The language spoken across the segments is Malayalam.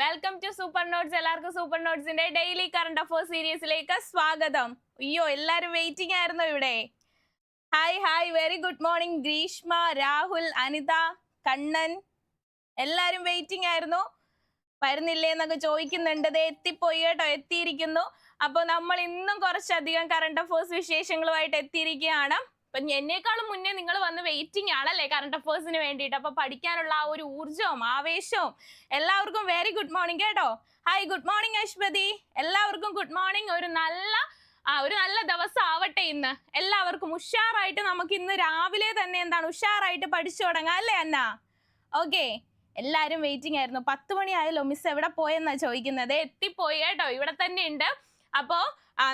വെൽക്കം ടു സൂപ്പർ നോട്ട്സ് എല്ലാവർക്കും സൂപ്പർ നോട്ട്സിന്റെ ഡെയിലി കറണ്ട് അഫേഴ്സ് സീരീസിലേക്ക് സ്വാഗതം. അയ്യോ എല്ലാരും വെയിറ്റിംഗ് ആയിരുന്നു ഇവിടെ? Hi hi very good morning Greeshma Rahul Anitha Kannan. എല്ലാരും വെയിറ്റിംഗ് ആയിരുന്നു. വരുന്നില്ലേ എന്നൊക്കെ ചോദിക്കുന്നുണ്ട്. ദേ എത്തിപ്പോയി കേട്ടോ എത്തിയിരിക്കുന്നു. അപ്പോൾ നമ്മൾ ഇന്നും കുറച്ചധികം കറണ്ട് അഫേഴ്സ് വിശേഷങ്ങളുമായിട്ട് എത്തിയിരിക്കുകയാണ്. അപ്പൊ എന്നേക്കാളും മുന്നേ നിങ്ങൾ വന്ന് വെയിറ്റിംഗ് ആണല്ലേ കറണ്ട് അഫേഴ്സിന് വേണ്ടിയിട്ട്. അപ്പൊ പഠിക്കാനുള്ള ആ ഒരു ഊർജവും ആവേശവും എല്ലാവർക്കും വെരി ഗുഡ് മോർണിംഗ് കേട്ടോ. Hi good morning Aswathy. എല്ലാവർക്കും ഗുഡ് മോർണിംഗ് ഒരു നല്ല ആ ഒരു നല്ല ദിവസം ആവട്ടെ ഇന്ന്. എല്ലാവർക്കും ഉഷാറായിട്ട് നമുക്ക് ഇന്ന് രാവിലെ തന്നെ എന്താണ് ഉഷാറായിട്ട് പഠിച്ചു തുടങ്ങാം അല്ലേ അന്ന? ഓക്കെ എല്ലാവരും വെയിറ്റിംഗ് ആയിരുന്നു. പത്ത് മണിയായല്ലോ മിസ് എവിടെ പോയെന്നാ ചോദിക്കുന്നത്? എത്തിപ്പോയി കേട്ടോ. ഇവിടെ തന്നെ ഉണ്ട്. അപ്പോ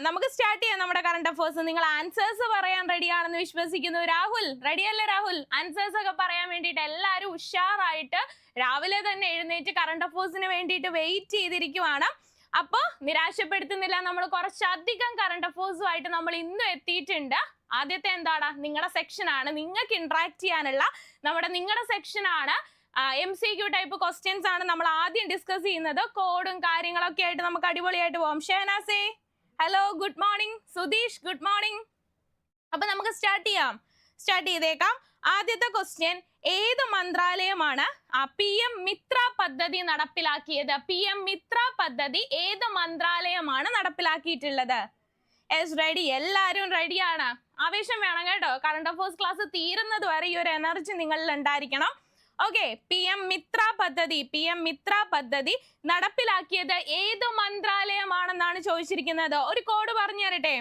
നമുക്ക് സ്റ്റാർട്ട് ചെയ്യാം നമ്മുടെ കറണ്ട് അഫേഴ്സ് നിങ്ങൾ ആൻസേഴ്സ് പറയാൻ റെഡി ആണെന്ന് വിശ്വസിക്കുന്നു. രാഹുൽ റെഡി അല്ലേ രാഹുൽ? ആൻസേഴ്സ് ഒക്കെ പറയാൻ വേണ്ടിയിട്ട് എല്ലാവരും ഉഷാറായിട്ട് രാവിലെ തന്നെ എഴുന്നേറ്റ് കറണ്ട് അഫേഴ്സിന് വേണ്ടിയിട്ട് വെയിറ്റ് ചെയ്തിരിക്കുവാണ്. അപ്പോൾ നിരാശപ്പെടുത്തുന്നില്ല. നമ്മൾ കുറച്ചധികം കറണ്ട് അഫേഴ്സുമായിട്ട് നമ്മൾ ഇന്നും എത്തിയിട്ടുണ്ട്. ആദ്യത്തെ എന്താണ് നിങ്ങളുടെ സെക്ഷനാണ് നിങ്ങൾക്ക് ഇന്ററാക്ട് ചെയ്യാനുള്ള നമ്മുടെ നിങ്ങളുടെ സെക്ഷനാണ് എം സി ടൈപ്പ് ക്വസ്റ്റ്യൻസ് ആണ് നമ്മൾ ആദ്യം ഡിസ്കസ് ചെയ്യുന്നത്. കോഡും കാര്യങ്ങളൊക്കെ ആയിട്ട് നമുക്ക് അടിപൊളിയായിട്ട് പോകാം ഷേനാസേ hello good morning Sudheesh good morning അപ്പൊ നമുക്ക് സ്റ്റാർട്ട് ചെയ്യാം. സ്റ്റാർട്ട് ചെയ്തേക്കാം. ആദ്യത്തെ ക്വസ്റ്റ്യൻ ഏത് മന്ത്രാലയമാണ് പി എം മിത്ര പദ്ധതി നടപ്പിലാക്കിയത്? പി എം മിത്ര പദ്ധതി ഏത് മന്ത്രാലയമാണ് നടപ്പിലാക്കിയിട്ടുള്ളത്? എസ് റെഡി എല്ലാവരും റെഡിയാണ് ആവേശം വേണം കേട്ടോ. കറണ്ട് അഫേഴ്സ് ക്ലാസ് തീരുന്നത് വരെ ഈ ഒരു എനർജി നിങ്ങളിൽ ഉണ്ടായിരിക്കണം. ഓക്കെ പി എം മിത്ര പദ്ധതി പി എം മിത്ര പദ്ധതി നടപ്പിലാക്കിയത് ഏത് മന്ത്രാലയമാണെന്നാണ് ചോദിച്ചിരിക്കുന്നത്? ഒരു കോഡ് പറഞ്ഞു തരട്ടെ.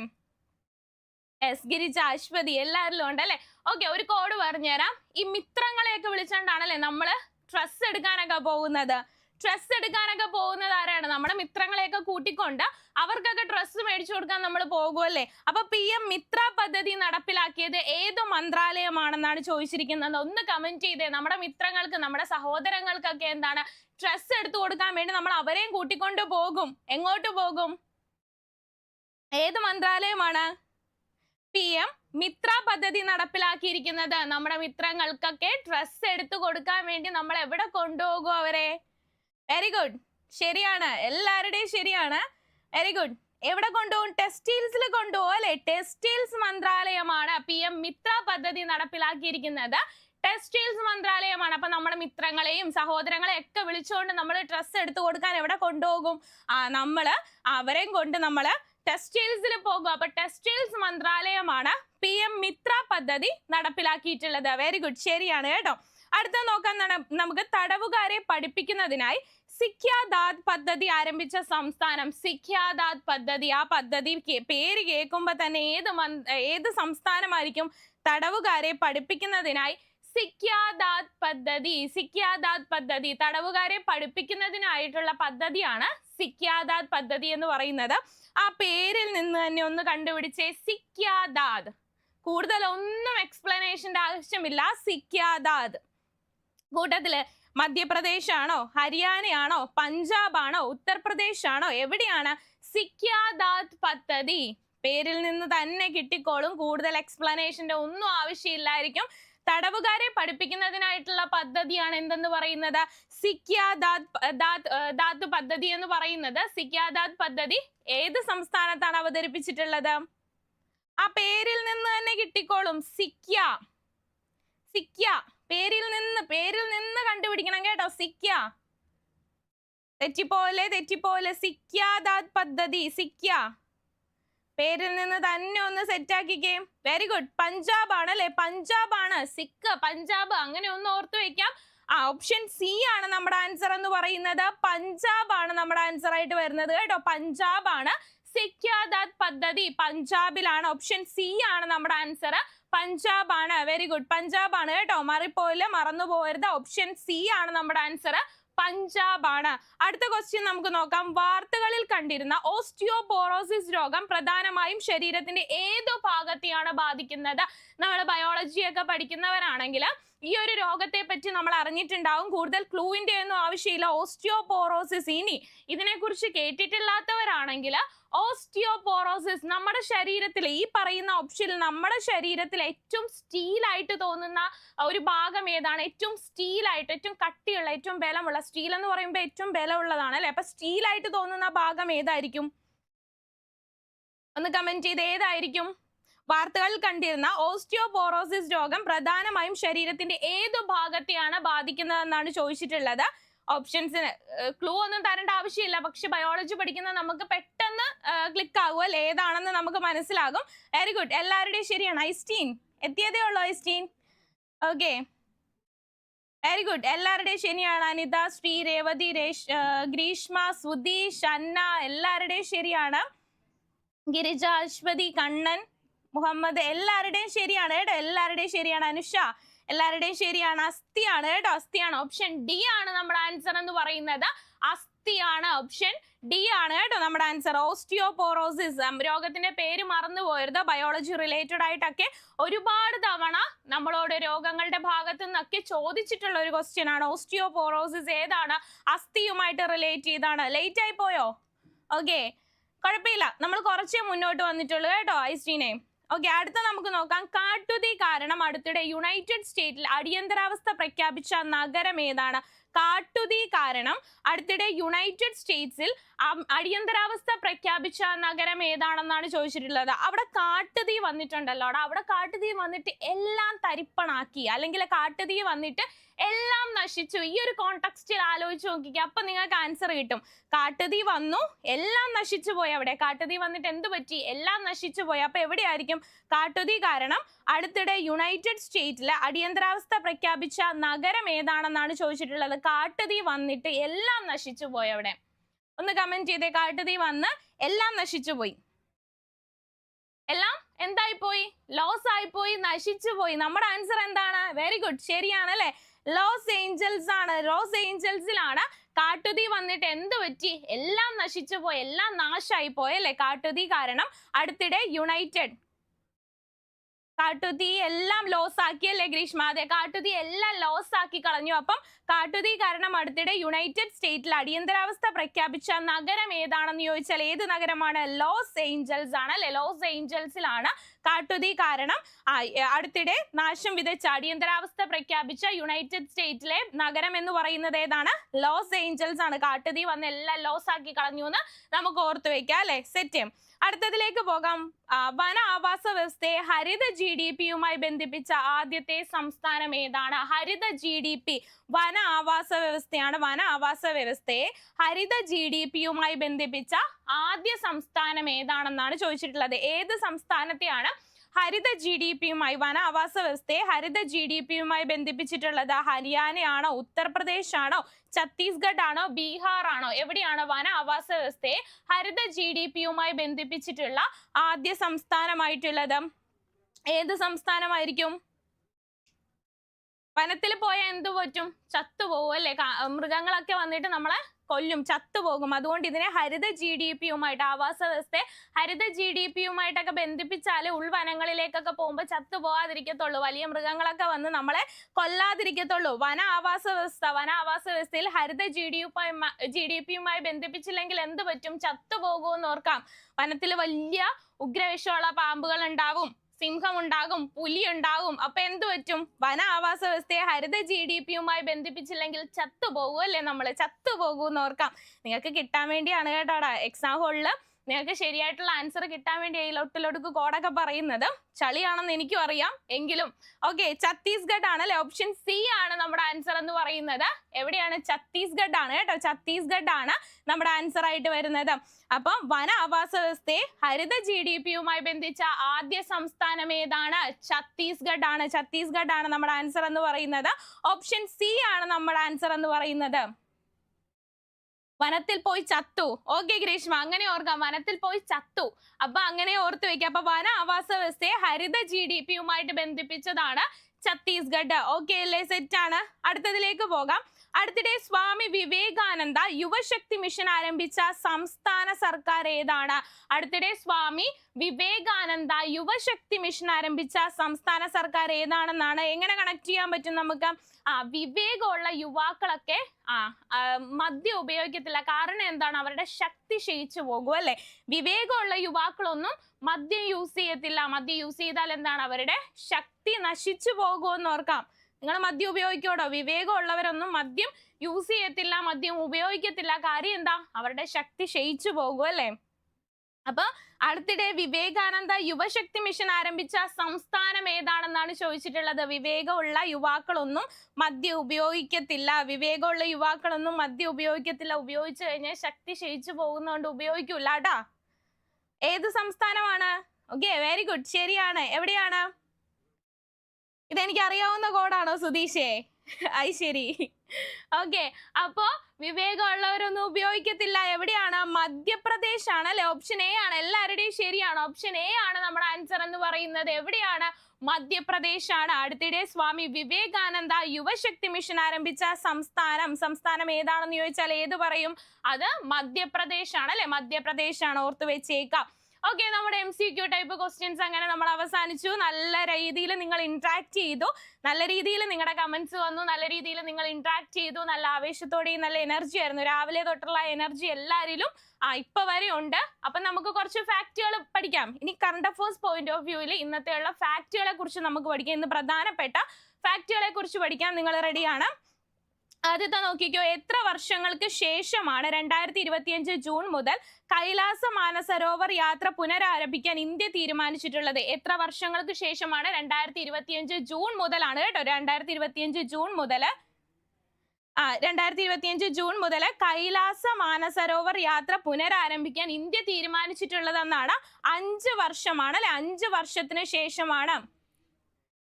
എസ് ഗിരിജ അശ്വതി എല്ലാവരിലും ഉണ്ട് അല്ലെ? ഓക്കെ ഒരു കോഡ് പറഞ്ഞുതരാം ഈ മിത്രങ്ങളെയൊക്കെ വിളിച്ചോണ്ടാണല്ലേ നമ്മൾ ഡ്രസ് എടുക്കാനൊക്കെ പോകുന്നത്? ഡ്രസ് എടുക്കാനൊക്കെ പോകുന്നത് ആരാണ്? നമ്മുടെ മിത്രങ്ങളെയൊക്കെ കൂട്ടിക്കൊണ്ട് അവർക്കൊക്കെ ഡ്രസ്സ് മേടിച്ചു കൊടുക്കാൻ നമ്മൾ പോകുമല്ലേ അപ്പൊ പി എം മിത്ര പദ്ധതി നടപ്പിലാക്കിയത് ഏത് മന്ത്രാലയമാണെന്നാണ് ചോദിച്ചിരിക്കുന്നത്? ഒന്ന് കമന്റ് ചെയ്തേ. നമ്മുടെ മിത്രങ്ങൾക്ക് നമ്മുടെ സഹോദരങ്ങൾക്കൊക്കെ എന്താണ് ഡ്രസ്സ് എടുത്തു കൊടുക്കാൻ വേണ്ടി നമ്മൾ അവരെയും കൂട്ടിക്കൊണ്ട് പോകും. എങ്ങോട്ട് പോകും? ഏത് മന്ത്രാലയമാണ്? പി എം മിത്ര പദ്ധതി നടപ്പിലാക്കിയിരിക്കുന്നത്. നമ്മുടെ മിത്രങ്ങൾക്കൊക്കെ ഡ്രസ്സ് എടുത്തു കൊടുക്കാൻ വേണ്ടി നമ്മൾ എവിടെ കൊണ്ടുപോകും അവരെ? വെരി ഗുഡ് ശരിയാണ്. എല്ലാവരുടെയും ശരിയാണ്. വെരി ഗുഡ് എവിടെ കൊണ്ടുപോകും? ടെക്സ്റ്റൈൽസിൽ കൊണ്ടുപോകും അല്ലെ? ടെക്സ്റ്റൈൽസ് മന്ത്രാലയമാണ് പി എം മിത്ര പദ്ധതി നടപ്പിലാക്കിയിരിക്കുന്നത്. ടെക്സ്റ്റൈൽസ് മന്ത്രാലയമാണ്. അപ്പൊ നമ്മുടെ മിത്രങ്ങളെയും സഹോദരങ്ങളെയും ഒക്കെ വിളിച്ചുകൊണ്ട് നമ്മൾ ഡ്രസ്സ് എടുത്തു കൊടുക്കാൻ എവിടെ കൊണ്ടുപോകും? ആ നമ്മൾ അവരെയും കൊണ്ട് നമ്മൾ ടെക്സ്റ്റൈൽസിൽ പോകും. അപ്പൊ ടെക്സ്റ്റൈൽസ് മന്ത്രാലയമാണ് പി എം മിത്ര പദ്ധതി നടപ്പിലാക്കിയിട്ടുള്ളത്. വെരി ഗുഡ് ശരിയാണ് കേട്ടോ. അടുത്ത നോക്കാൻ നമുക്ക് തടവുകാരെ പഠിപ്പിക്കുന്നതിനായി സിഖ്യാദാത് പദ്ധതി ആരംഭിച്ച സംസ്ഥാനം സിഖ്യാദാദ് പദ്ധതി. ആ പദ്ധതി പേര് കേൾക്കുമ്പോൾ തന്നെ ഏത് ഏത് സംസ്ഥാനമായിരിക്കും തടവുകാരെ പഠിപ്പിക്കുന്നതിനായി സിഖ്യാദാദ് പദ്ധതി സിഖ്യാദാദ് പദ്ധതി തടവുകാരെ പഠിപ്പിക്കുന്നതിനായിട്ടുള്ള പദ്ധതിയാണ് സിഖ്യാദാദ് പദ്ധതി എന്ന് പറയുന്നത്. ആ പേരിൽ നിന്ന് തന്നെ ഒന്ന് കണ്ടുപിടിച്ചേ സിഖ്യാദാദ്. കൂടുതൽ ഒന്നും എക്സ്പ്ലനേഷന്റെ ആവശ്യമില്ല. സിഖ്യാദാദ്. കൂട്ടത്തിൽ മധ്യപ്രദേശ് ആണോ ഹരിയാനയാണോ? പഞ്ചാബ് ആണോ ഉത്തർപ്രദേശ് ആണോ എവിടെയാണ്? സിഖ്യാദാത് പദ്ധതി. പേരിൽ നിന്ന് തന്നെ കിട്ടിക്കോളും. കൂടുതൽ എക്സ്പ്ലനേഷന്റെ ഒന്നും ആവശ്യമില്ലായിരിക്കും. തടവുകാരെ പഠിപ്പിക്കുന്നതിനായിട്ടുള്ള പദ്ധതിയാണ് എന്തെന്ന് പറയുന്നത്? സിഖ്യാദാത് ദാത് ദാത്ത് പദ്ധതി എന്ന് പറയുന്നത്. സിഖ്യാദാത് പദ്ധതി ഏത് സംസ്ഥാനത്താണ് അവതരിപ്പിച്ചിട്ടുള്ളത്? ആ പേരിൽ നിന്ന് തന്നെ കിട്ടിക്കോളും. സിഖ്യ. സിഖ്യ. പേരിൽ നിന്ന് പേരിൽ നിന്ന് കണ്ടുപിടിക്കണം കേട്ടോ. സിക്ക തെറ്റിപ്പോലെ തെറ്റിപ്പോലെ. സിഖ്യാദാത് പദ്ധതി സിക്ക പേരിൽ നിന്ന് തന്നെ ഒന്ന് സെറ്റ് ആക്കിക്കേം വെരി ഗുഡ് പഞ്ചാബ് ആണ് അല്ലെ? പഞ്ചാബ് ആണ് സിക്ക് പഞ്ചാബ്. അങ്ങനെ ഒന്ന് ഓർത്തു വെക്കാം. ആ ഓപ്ഷൻ സി ആണ് നമ്മുടെ ആൻസർ എന്ന് പറയുന്നത്. പഞ്ചാബ് ആണ് നമ്മുടെ ആൻസർ ആയിട്ട് വരുന്നത് കേട്ടോ. പഞ്ചാബ് ആണ് സിക്യാദാത് പദ്ധതി. പഞ്ചാബിലാണ്. ഓപ്ഷൻ സി ആണ് നമ്മുടെ ആൻസർ പഞ്ചാബ് ആണ് വെരി ഗുഡ് പഞ്ചാബ് ആണ് കേട്ടോ. മറിപ്പോയില്ല? മറന്നു പോകരുത് ഓപ്ഷൻ സി ആണ് നമ്മുടെ ആൻസർ പഞ്ചാബ് ആണ് അടുത്ത ക്വസ്റ്റ്യൻ നമുക്ക് നോക്കാം. വാർത്തകളിൽ കണ്ടിരുന്ന ഓസ്റ്റിയോപോറോസിസ് രോഗം പ്രധാനമായും ശരീരത്തിന്റെ ഏതു ഭാഗത്തെയാണ് ബാധിക്കുന്നത്? നമ്മൾ ബയോളജിയൊക്കെ പഠിക്കുന്നവരാണെങ്കിൽ ഈ ഒരു രോഗത്തെ പറ്റി നമ്മൾ അറിഞ്ഞിട്ടുണ്ടാവും. കൂടുതൽ ക്ലൂവിന്റെ ഒന്നും ആവശ്യമില്ല. ഓസ്റ്റിയോപോറോസിസ് ഇനി ഇതിനെക്കുറിച്ച് കേട്ടിട്ടില്ലാത്തവരാണെങ്കിൽ ഓസ്റ്റിയോപോറോസിസ് നമ്മുടെ ശരീരത്തിൽ ഈ പറയുന്ന ഓപ്ഷനിൽ നമ്മുടെ ശരീരത്തിൽ ഏറ്റവും സ്റ്റീലായിട്ട് തോന്നുന്ന ഒരു ഭാഗം ഏതാണ്? ഏറ്റവും സ്റ്റീലായിട്ട് ഏറ്റവും കട്ടിയുള്ള ഏറ്റവും ബലമുള്ള സ്റ്റീൽ എന്ന് പറയുമ്പോൾ ഏറ്റവും ബലമുള്ളതാണ് അല്ലെ? അപ്പൊ സ്റ്റീലായിട്ട് തോന്നുന്ന ഭാഗം ഏതായിരിക്കും? ഒന്ന് കമന്റ് ചെയ്ത് ഏതായിരിക്കും? വാർത്തകളിൽ കണ്ടിരുന്ന ഓസ്റ്റിയോപോറോസിസ് രോഗം പ്രധാനമായും ശരീരത്തിന്റെ ഏതു ഭാഗത്തെയാണ് ബാധിക്കുന്നതെന്നാണ് ചോദിച്ചിട്ടുള്ളത്. ഓപ്ഷൻസിന് ക്ലൂ ഒന്നും തരേണ്ട ആവശ്യമില്ല. പക്ഷെ ബയോളജി പഠിക്കുന്ന നമുക്ക് പെട്ടെന്ന് ക്ലിക്ക് ആകും അല്ലെ? ഏതാണെന്ന് നമുക്ക് മനസ്സിലാകും. വെരി ഗുഡ് എല്ലാവരുടെയും ശരിയാണ്. ഐസ്റ്റീൻ. എത്തിയതേ ഉള്ളൂ ഐസ്റ്റീൻ. ഓക്കെ വെരി ഗുഡ് എല്ലാവരുടെയും ശരിയാണ്. അനിത ശ്രീ രേവതി രേഷ് ഗ്രീഷ്മ സുധീഷ് അന്ന എല്ലാവരുടെയും ശരിയാണ്. ഗിരിജ അശ്വതി കണ്ണൻ മുഹമ്മദ് എല്ലാവരുടെയും ശരിയാണ്. കേട്ടോ എല്ലാവരുടെയും ശരിയാണ്. അനുഷ എല്ലാവരുടെയും ശരിയാണ്. അസ്ഥിയാണ് കേട്ടോ. അസ്ഥിയാണ് ഓപ്ഷൻ ഡി ആണ് നമ്മുടെ ആൻസർ എന്ന് പറയുന്നത്. അസ്ഥിയാണ് ഓപ്ഷൻ ഡി ആണ് കേട്ടോ നമ്മുടെ ആൻസർ ഓസ്റ്റിയോപോറോസിസ് രോഗത്തിന്റെ പേര് മറന്നു പോയത് ബയോളജി റിലേറ്റഡ് ആയിട്ടൊക്കെ ഒരുപാട് തവണ നമ്മളോട് രോഗങ്ങളുടെ ഭാഗത്തു നിന്നൊക്കെ ചോദിച്ചിട്ടുള്ള ഒരു ക്വസ്റ്റ്യൻ ആണ്. ഓസ്റ്റിയോപോറോസിസ് ഏതാണ്? അസ്ഥിയുമായിട്ട് റിലേറ്റ് ചെയ്താണ്. ലേറ്റ് ആയി പോയോ? ഓക്കെ കുഴപ്പമില്ല. നമ്മൾ കുറച്ചേ മുന്നോട്ട് വന്നിട്ടുള്ളൂ കേട്ടോ ഐസ്റ്റീനെ. ഓക്കെ അടുത്ത നമുക്ക് നോക്കാം. കാട്ടുതീ കാരണം അടുത്തിടെ യുണൈറ്റഡ് സ്റ്റേറ്റിൽ അടിയന്തരാവസ്ഥ പ്രഖ്യാപിച്ച നഗരം ഏതാണ്? കാട്ടുതീ കാരണം അടുത്തിടെ യുണൈറ്റഡ് സ്റ്റേറ്റ്സിൽ അടിയന്തരാവസ്ഥ പ്രഖ്യാപിച്ച നഗരം ഏതാണെന്നാണ് ചോദിച്ചിട്ടുള്ളത്. അവിടെ കാട്ടുതീ വന്നിട്ടുണ്ടല്ലോ. അവിടെ കാട്ടുതീ വന്നിട്ട് എല്ലാം തരിപ്പണാക്കി. അല്ലെങ്കിൽ കാട്ടുതീ വന്നിട്ട് എല്ലാം നശിച്ചു. ഈ ഒരു കോണ്ടെക്സ്റ്റിൽ ആലോചിച്ച് നോക്കിക്കുക അപ്പൊ നിങ്ങൾക്ക് ആൻസർ കിട്ടും. കാട്ടുതീ വന്നു എല്ലാം നശിച്ചു പോയി അവിടെ. കാട്ടുതീ വന്നിട്ട് എന്ത് പറ്റി? എല്ലാം നശിച്ചു പോയി. അപ്പൊ എവിടെയായിരിക്കും? കാട്ടുതീ കാരണം അടുത്തിടെ യുണൈറ്റഡ് സ്റ്റേറ്റിലെ അടിയന്തരാവസ്ഥ പ്രഖ്യാപിച്ച നഗരം ഏതാണെന്നാണ് ചോദിച്ചിട്ടുള്ളത്? കാട്ടുതീ വന്നിട്ട് എല്ലാം നശിച്ചു പോയി അവിടെ. ഒന്ന് കമന്റ് ചെയ്തേ. കാട്ടുതീ വന്ന് എല്ലാം നശിച്ചു പോയി. എല്ലാം എന്തായിപ്പോയി? ലോസ് ആയിപ്പോയി പോയി നശിച്ചു പോയി. നമ്മുടെ ആൻസർ എന്താണ്? വെരി ഗുഡ് ശരിയാണല്ലേ ലോസ് ഏഞ്ചൽസ് ആണ്. ലോസ് ഏഞ്ചൽസിലാണ് കാട്ടുതീ വന്നിട്ട് എന്ത് പറ്റി? എല്ലാം നശിച്ചു പോയി എല്ലാം നാശമായി പോയി അല്ലെ? കാട്ടുതീ കാരണം അടുത്തിടെ യുണൈറ്റഡ് കാട്ടുതീ എല്ലാം ലോസ് ആക്കി അല്ലേ ഗ്രീഷ്മ? അതെ കാട്ടുതീ എല്ലാം ലോസ് ആക്കി കളഞ്ഞു. അപ്പം കാട്ടുതീ കാരണം അടുത്തിടെ യുണൈറ്റഡ് സ്റ്റേറ്റിൽ അടിയന്തരാവസ്ഥ പ്രഖ്യാപിച്ച നഗരം ഏതാണെന്ന് ചോദിച്ചാൽ ഏത് നഗരമാണ്? ലോസ് ഏഞ്ചൽസ് ആണ് അല്ലെ? ലോസ് ഏഞ്ചൽസിലാണ് കാട്ടുതീ കാരണം അടുത്തിടെ നാശം വിതച്ച അടിയന്തരാവസ്ഥ പ്രഖ്യാപിച്ച യുണൈറ്റഡ് സ്റ്റേറ്റിലെ നഗരം എന്ന് പറയുന്നത് ഏതാണ്? ലോസ് ഏഞ്ചൽസ് ആണ്. കാട്ടുതീ വന്ന് എല്ലാം ലോസ് ആക്കി കളഞ്ഞു എന്ന് നമുക്ക് ഓർത്തു വെക്കാം അല്ലെ? സെറ്റ് അടുത്തതിലേക്ക് പോകാം. വന ആവാസ വ്യവസ്ഥയെ ഹരിത ജി ഡി പിയുമായി ബന്ധിപ്പിച്ച ആദ്യത്തെ സംസ്ഥാനം ഏതാണ്? ഹരിത ജി ഡി പി വന ആവാസ വ്യവസ്ഥയാണ്. വന ആവാസ വ്യവസ്ഥയെ ഹരിത ജി ഡി പിയുമായി ബന്ധിപ്പിച്ച ആദ്യ സംസ്ഥാനം ഏതാണെന്നാണ് ചോദിച്ചിട്ടുള്ളത്. ഏത് സംസ്ഥാനത്തെയാണ് ഹരിത ജി ഡി പിയുമായി വന ആവാസ വ്യവസ്ഥയെ ഹരിത ജി ഡി പിയുമായി ബന്ധിപ്പിച്ചിട്ടുള്ളത് ഹരിയാനയാണോ ഉത്തർപ്രദേശ് ആണോ ഛത്തീസ്ഗഡ് ആണോ ബീഹാർ ആണോ എവിടെയാണോ വന ആവാസ വ്യവസ്ഥയെ ഹരിത ജി ഡി പിയുമായി ബന്ധിപ്പിച്ചിട്ടുള്ള ആദ്യ സംസ്ഥാനമായിട്ടുള്ളത്? ഏത് സംസ്ഥാനമായിരിക്കും? വനത്തിൽ പോയാൽ എന്തു പറ്റും? ചത്തുപോകും അല്ലേ? മൃഗങ്ങളൊക്കെ വന്നിട്ട് നമ്മളെ കൊല്ലും ചത്തുപോകും. അതുകൊണ്ട് ഇതിനെ ഹരിത ജി ഡി പിയുമായിട്ട് ആവാസ വ്യവസ്ഥയെ ഹരിത ജി ഡി പിയുമായിട്ടൊക്കെ ബന്ധിപ്പിച്ചാൽ ഉൾവനങ്ങളിലേക്കൊക്കെ പോകുമ്പോൾ ചത്തുപോകാതിരിക്കത്തുള്ളൂ. വലിയ മൃഗങ്ങളൊക്കെ വന്ന് നമ്മളെ കൊല്ലാതിരിക്കത്തുള്ളൂ. വന ആവാസ വ്യവസ്ഥ വന ആവാസ വ്യവസ്ഥയിൽ ഹരിത ജി ഡി ജി ഡി പിയുമായി ബന്ധിപ്പിച്ചില്ലെങ്കിൽ എന്ത് പറ്റും? ചത്തുപോകുമെന്ന് ഓർക്കാം. വനത്തിൽ വലിയ ഉഗ്രവിഷമുള്ള പാമ്പുകൾ ഉണ്ടാവും സിംഹം ഉണ്ടാകും പുലി ഉണ്ടാകും അപ്പൊ എന്ത് പറ്റും? വന ആവാസ വ്യവസ്ഥയെ ഹരിത ജി ഡി പിയുമായി ബന്ധിപ്പിച്ചില്ലെങ്കിൽ ചത്തുപോകും അല്ലേ നമ്മൾ? ചത്തുപോകും എന്ന് ഓർക്കാം. നിങ്ങൾക്ക് കിട്ടാൻ വേണ്ടിയാണ് കേട്ടോടാ എക്സാം ഹോളിൽ നിങ്ങൾക്ക് ശരിയായിട്ടുള്ള ആൻസർ കിട്ടാൻ വേണ്ടി ഈ ലൊട്ടിലൊടുക്ക് കോഡൊക്കെ പറയുന്നത്. ചളിയാണെന്ന് എനിക്കും അറിയാം. എങ്കിലും ഓക്കെ ഛത്തീസ്ഗഡ് ആണ് അല്ലെ ഓപ്ഷൻ സി ആണ് നമ്മുടെ ആൻസർ എന്ന് പറയുന്നത്. എവിടെയാണ്? ഛത്തീസ്ഗഡ് ആണ് കേട്ടോ. ഛത്തീസ്ഗഡ് ആണ് നമ്മുടെ ആൻസർ ആയിട്ട് വരുന്നത്. അപ്പം വന ആവാസ വ്യവസ്ഥയെ ഹരിത ജി ഡി പിയുമായി ബന്ധിച്ച ആദ്യ സംസ്ഥാനം ഏതാണ്? ഛത്തീസ്ഗഡ് ആണ്. ഛത്തീസ്ഗഡ് ആണ് നമ്മുടെ ആൻസർ എന്ന് പറയുന്നത്. ഓപ്ഷൻ സി ആണ് നമ്മുടെ ആൻസർ എന്ന് പറയുന്നത്. വനത്തിൽ പോയി ചത്തു. ഓക്കെ ഗ്രീഷ്മ അങ്ങനെ ഓർക്കാം. വനത്തിൽ പോയി ചത്തു. അപ്പൊ അങ്ങനെ ഓർത്ത് വെക്കുക അപ്പൊ വന ആവാസ വ്യവസ്ഥയെ ഹരിത ജി ഡി പിയുമായിട്ട് ബന്ധിപ്പിച്ചതാണ് ഛത്തീസ്ഗഡ്. ഓക്കെ അല്ലേ? സെറ്റ് ആണ്. അടുത്തതിലേക്ക് പോകാം. അടുത്തിടെ സ്വാമി വിവേകാനന്ദ യുവശക്തി മിഷൻ ആരംഭിച്ച സംസ്ഥാന സർക്കാർ ഏതാണ്? അടുത്തിടെ സ്വാമി വിവേകാനന്ദ യുവശക്തി മിഷൻ ആരംഭിച്ച സംസ്ഥാന സർക്കാർ ഏതാണെന്നാണ് എങ്ങനെ കണക്ട് ചെയ്യാൻ പറ്റും നമുക്ക്? ആ വിവേകമുള്ള യുവാക്കളൊക്കെ ആ മദ്യ ഉപയോഗിക്കത്തില്ല. കാരണം എന്താണ്? അവരുടെ ശക്തി ക്ഷയിച്ചു പോകും അല്ലെ? വിവേകമുള്ള യുവാക്കളൊന്നും മദ്യം യൂസ് ചെയ്യത്തില്ല. മദ്യം യൂസ് ചെയ്താൽ എന്താണ്? അവരുടെ ശക്തി നശിച്ചു പോകുമെന്ന് ഓർക്കാം. നിങ്ങൾ മദ്യം ഉപയോഗിക്കോടോ വിവേകമുള്ളവരൊന്നും മദ്യം യൂസ് ചെയ്യത്തില്ല മദ്യം ഉപയോഗിക്കത്തില്ല. കാര്യം എന്താ? അവരുടെ ശക്തി ക്ഷയിച്ചു പോകും അല്ലേ? അപ്പൊ അടുത്തിടെ വിവേകാനന്ദ യുവശക്തി മിഷൻ ആരംഭിച്ച സംസ്ഥാനം ഏതാണെന്നാണ് ചോദിച്ചിട്ടുള്ളത്? വിവേകമുള്ള യുവാക്കളൊന്നും മദ്യം ഉപയോഗിക്കത്തില്ല. വിവേകമുള്ള യുവാക്കളൊന്നും മദ്യം ഉപയോഗിക്കത്തില്ല. ഉപയോഗിച്ചു കഴിഞ്ഞാൽ ശക്തി ക്ഷയിച്ചു പോകുന്നതുകൊണ്ട് ഉപയോഗിക്കൂല. കേട്ടാ ഏത് സംസ്ഥാനമാണ്? ഓക്കെ വെരി ഗുഡ് ശരിയാണ്. എവിടെയാണ്? ഇതെനിക്ക് അറിയാവുന്ന കോഡാണോ സുധീഷേ? അത് ശരി. ഓക്കെ. അപ്പോ വിവേകമുള്ളവരൊന്നും ഉപയോഗിക്കത്തില്ല. എവിടെയാണ്? മധ്യപ്രദേശ് ആണ് അല്ലെ ഓപ്ഷൻ എ ആണ്. എല്ലാവരുടെയും ശരിയാണ്. ഓപ്ഷൻ എ ആണ് നമ്മുടെ ആൻസർ എന്ന് പറയുന്നത്. എവിടെയാണ്? മധ്യപ്രദേശ് ആണ് അടുത്തിടെ സ്വാമി വിവേകാനന്ദ യുവശക്തി മിഷൻ ആരംഭിച്ച സംസ്ഥാനം. സംസ്ഥാനം ഏതാണെന്ന് ചോദിച്ചാൽ ഏത് പറയും? അത് മധ്യപ്രദേശ് ആണ് അല്ലെ? മധ്യപ്രദേശ് ആണ് ഓർത്തു വെച്ചേക്കാം. ഓക്കെ നമ്മുടെ M C Q type questions അങ്ങനെ നമ്മൾ അവസാനിച്ചു. നല്ല രീതിയിൽ നിങ്ങൾ ഇന്ററാക്ട് ചെയ്തു. നല്ല രീതിയിൽ നിങ്ങളുടെ കമന്റ്സ് വന്നു. നല്ല രീതിയിൽ നിങ്ങൾ ഇന്ററാക്ട് ചെയ്തു. നല്ല ആവേശത്തോടെയും നല്ല എനർജി ആയിരുന്നു. രാവിലെ തൊട്ടുള്ള എനർജി എല്ലാവരിലും ആ ഇപ്പൊ വരെ ഉണ്ട്. അപ്പൊ നമുക്ക് കുറച്ച് ഫാക്റ്റുകൾ പഠിക്കാം. ഇനി കറണ്ട് അഫേഴ്സ് പോയിന്റ് ഓഫ് വ്യൂവിൽ ഇന്നത്തെയുള്ള ഫാക്റ്റുകളെ കുറിച്ച് നമുക്ക് പഠിക്കാം. ഇന്ന് പ്രധാനപ്പെട്ട ഫാക്റ്റുകളെ കുറിച്ച് പഠിക്കാൻ നിങ്ങൾ റെഡിയാണ് ആദ്യത്തെ നോക്കിക്കോ എത്ര വർഷങ്ങൾക്ക് ശേഷമാണ് രണ്ടായിരത്തി ഇരുപത്തിയഞ്ച് ജൂൺ മുതൽ കൈലാസ മാനസരോവർ യാത്ര പുനരാരംഭിക്കാൻ ഇന്ത്യ തീരുമാനിച്ചിട്ടുള്ളത്? എത്ര വർഷങ്ങൾക്ക് ശേഷമാണ് രണ്ടായിരത്തി ഇരുപത്തിയഞ്ച് ജൂൺ മുതലാണ് കേട്ടോ? രണ്ടായിരത്തി ഇരുപത്തിയഞ്ച് ജൂൺ മുതൽ ആ രണ്ടായിരത്തി ഇരുപത്തിയഞ്ച് ജൂൺ മുതൽ കൈലാസ മാനസരോവർ യാത്ര പുനരാരംഭിക്കാൻ ഇന്ത്യ തീരുമാനിച്ചിട്ടുള്ളതെന്നാണ് അഞ്ച് വർഷമാണ് അല്ലെ? അഞ്ച് വർഷത്തിന് ശേഷമാണ്.